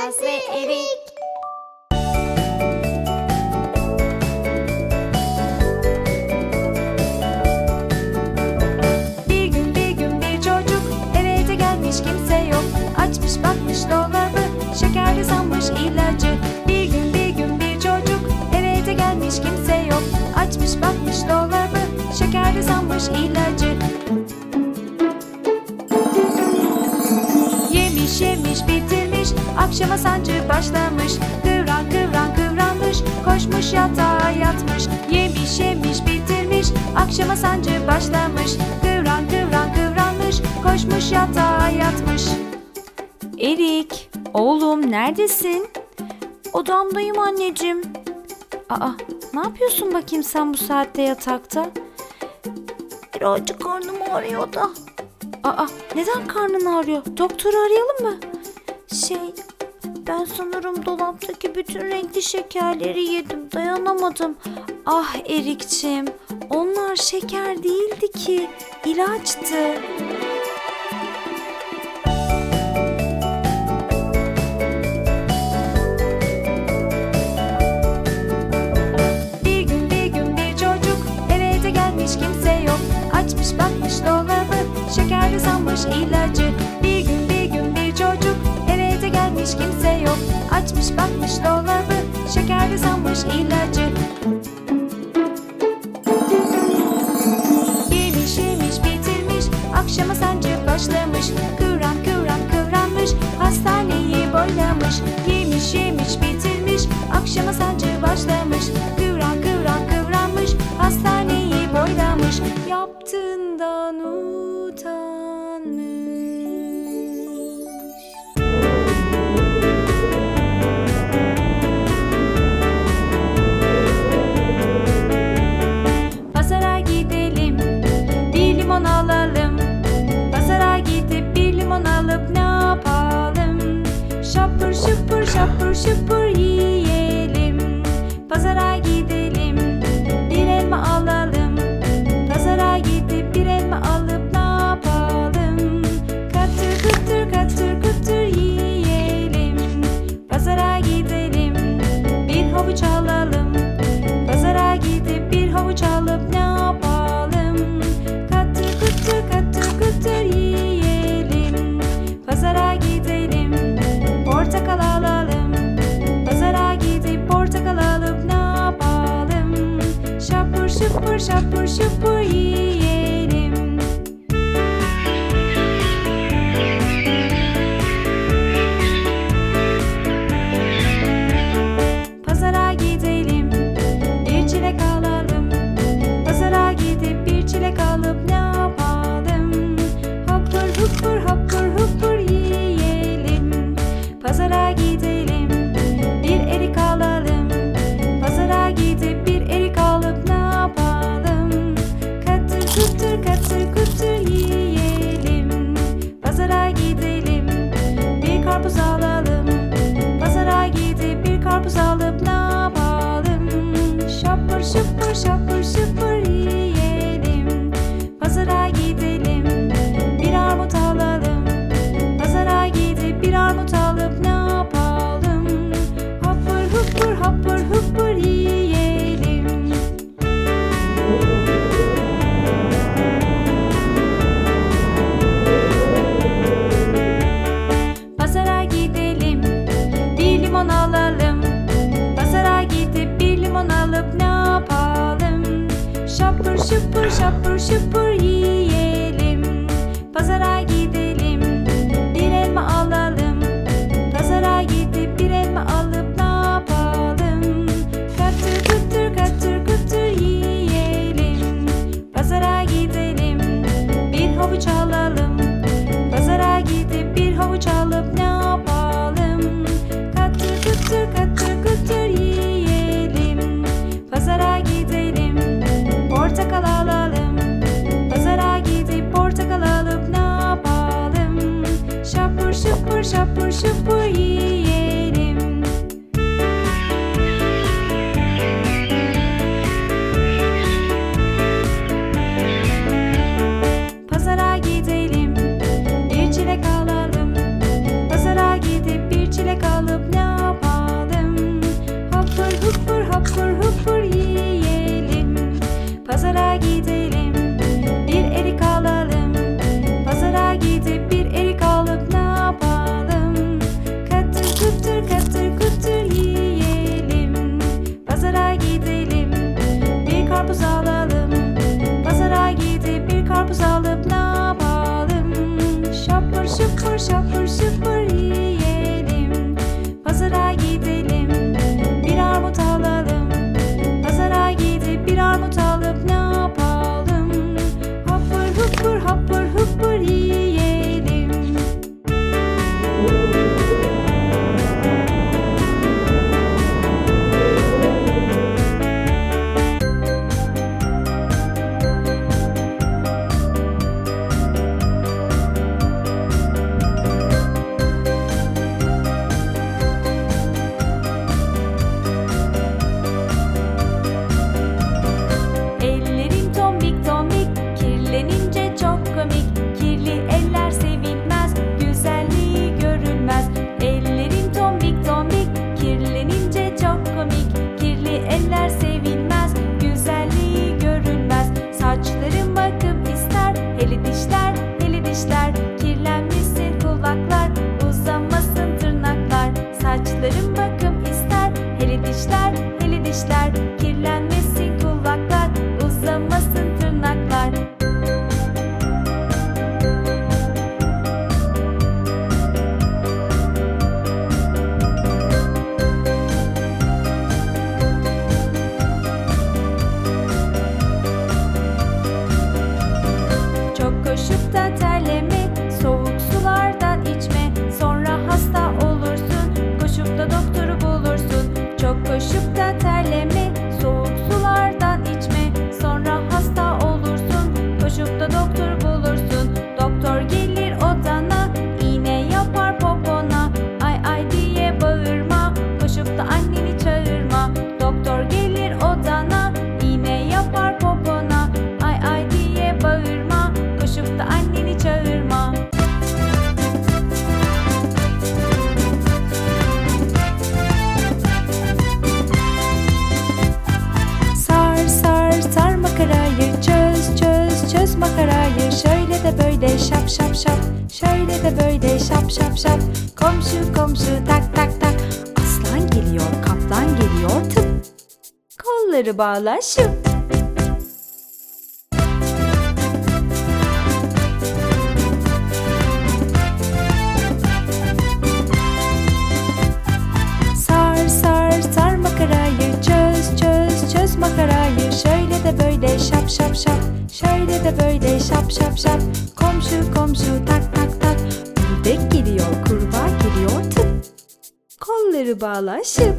Ve Erik. Bir gün bir gün bir çocuk eve de gelmiş kimse yok. Açmış bakmış dolabı şekerli sanmış ilacı. Bir gün bir gün bir çocuk eve de gelmiş kimse yok. Açmış bakmış dolabı şekerli sanmış ilacı. Yemiş yemiş bitirmiş akşama sancı başlamış Kıvran kıvran kıvranmış koşmuş yatağa yatmış Yemiş yemiş bitirmiş akşama sancı başlamış Kıvran kıvran kıvranmış koşmuş yatağa yatmış Erik oğlum neredesin? Odamdayım anneciğim Aa ne yapıyorsun bakayım sen bu saatte yatakta? Birazcık karnım ağrıyor da Aa, neden karnın ağrıyor? Doktoru arayalım mı? Şey, ben sanırım dolaptaki bütün renkli şekerleri yedim, dayanamadım. Ah Erikçim, onlar şeker değildi ki, ilaçtı. Akşama sancı başlamış. Kıvran kıvran kıvranmış hastaneyi boylamış. Yaptığından utanmış. Pazara Şapur şupur şapur şupur yiyelim. Şapur şapur şupur yiyelim. Pazara gidelim, bir armut alalım. Pazara gidip bir armut alıp ne yapalım? Hopur hupur hopur hupur yiyelim. Pazara gidelim, bir limon alalım. Şupur şapur şupur yiyelim. Pazara karpuz alalım. Pazara gidip bir karpuz alıp ne yapalım? Şapur şupur şapur. Şap şap şap. Şöyle de böyle şap şap şap. Komşu komşu tak tak tak. Aslan geliyor kaplan geliyor tıp. Kolları bağla şıp. Makarayı çöz çöz çöz makarayı. Şöyle de böyle şap şap şap De böyle şap şap şap. Komşu komşu tak tak tak. Ördek geliyor kurbağa geliyor tıp. Kolları bağla şıp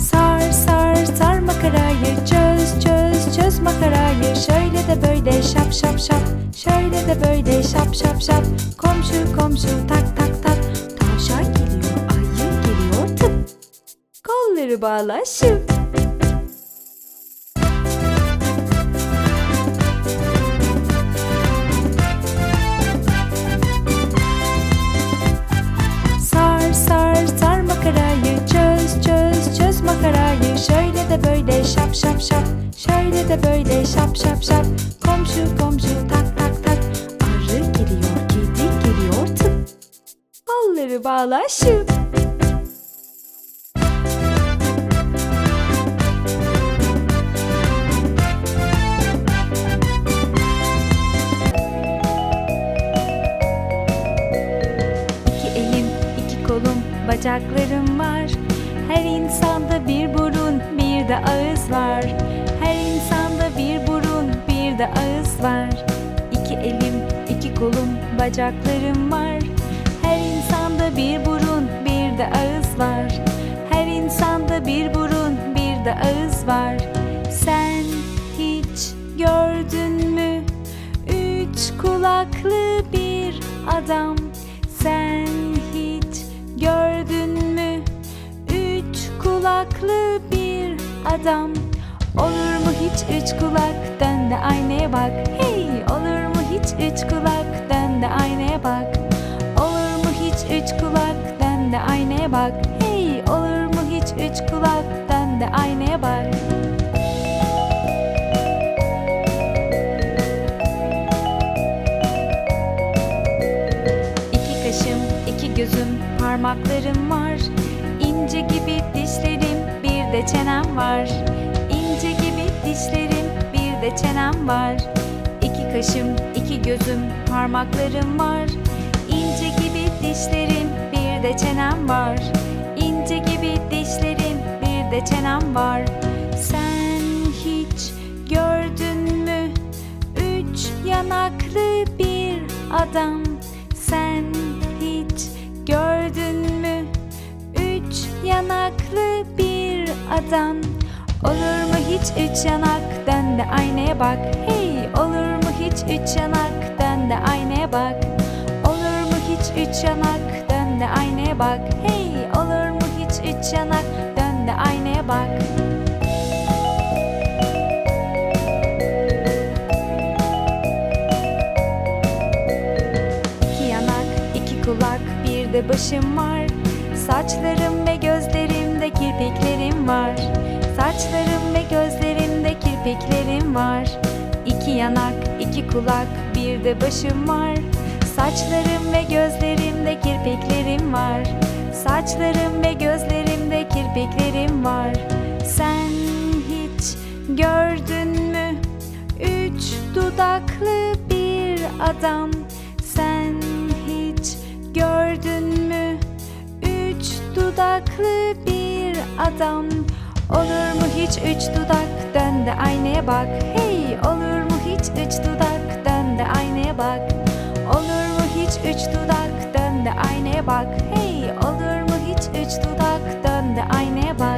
Sar sar sar makarayı çöz çöz çöz makarayı. Şöyle de böyle şap şap şap. Şöyle de böyle şap şap şap. Komşu komşu tak tak tak Kolları bağla şıp Sar sar sar makarayı çöz çöz çöz makarayı. Şöyle de böyle şap şap şap. Şöyle de böyle şap şap şap. Komşu komşu tak tak tak. Arı geliyor kedi geliyor tıp. Kolları bağla şıp bacaklarım var. Her insanda bir burun, bir de ağız var. Her insanda bir burun, bir de ağız var. İki elim, iki kolum, bacaklarım var. Her insanda bir burun, bir de ağız var. Her insanda bir burun, bir de ağız var. Sen hiç gördün mü? Üç kulaklı bir adam Sen kulaklı bir adam. Olur mu hiç üç kulak? Dön de aynaya bak. Hey olur mu hiç üç kulak? Dön de aynaya bak. Olur mu hiç üç kulak? Dön de aynaya bak. Hey olur mu hiç üç kulak? Dön de aynaya bak. İki kaşım, iki gözüm, parmaklarım dişlerim, bir de çenem var. İnce gibi dişlerim, bir de çenem var. İki kaşım, iki gözüm, parmaklarım var. İnce gibi dişlerim, bir de çenem var. İnce gibi dişlerim, bir de çenem var. Sen hiç gördün mü? Üç yanaklı bir adam yanaklı bir adam. Olur mu hiç üç yanak? Dön de aynaya bak. Hey olur mu hiç üç yanak? Dön de aynaya bak. Olur mu hiç üç yanak? Dön de aynaya bak. Hey olur mu hiç üç yanak? Dön de aynaya bak. İki yanak, iki kulak, bir de başım var. Saçlarım kirpiklerim var. İki yanak, iki kulak, bir de başım var. Saçlarım ve gözlerimde kirpiklerim var. Saçlarım ve gözlerimde kirpiklerim var. Sen hiç gördün mü? Üç dudaklı bir adam Sen hiç gördün mü? Üç dudaklı bir adam Olur mu hiç üç dudak? Dön aynaya bak. Hey olur mu hiç üç dudak? Dön aynaya bak. Olur mu hiç üç dudak? Dön aynaya bak. Hey olur mu hiç üç dudak? Dön aynaya bak.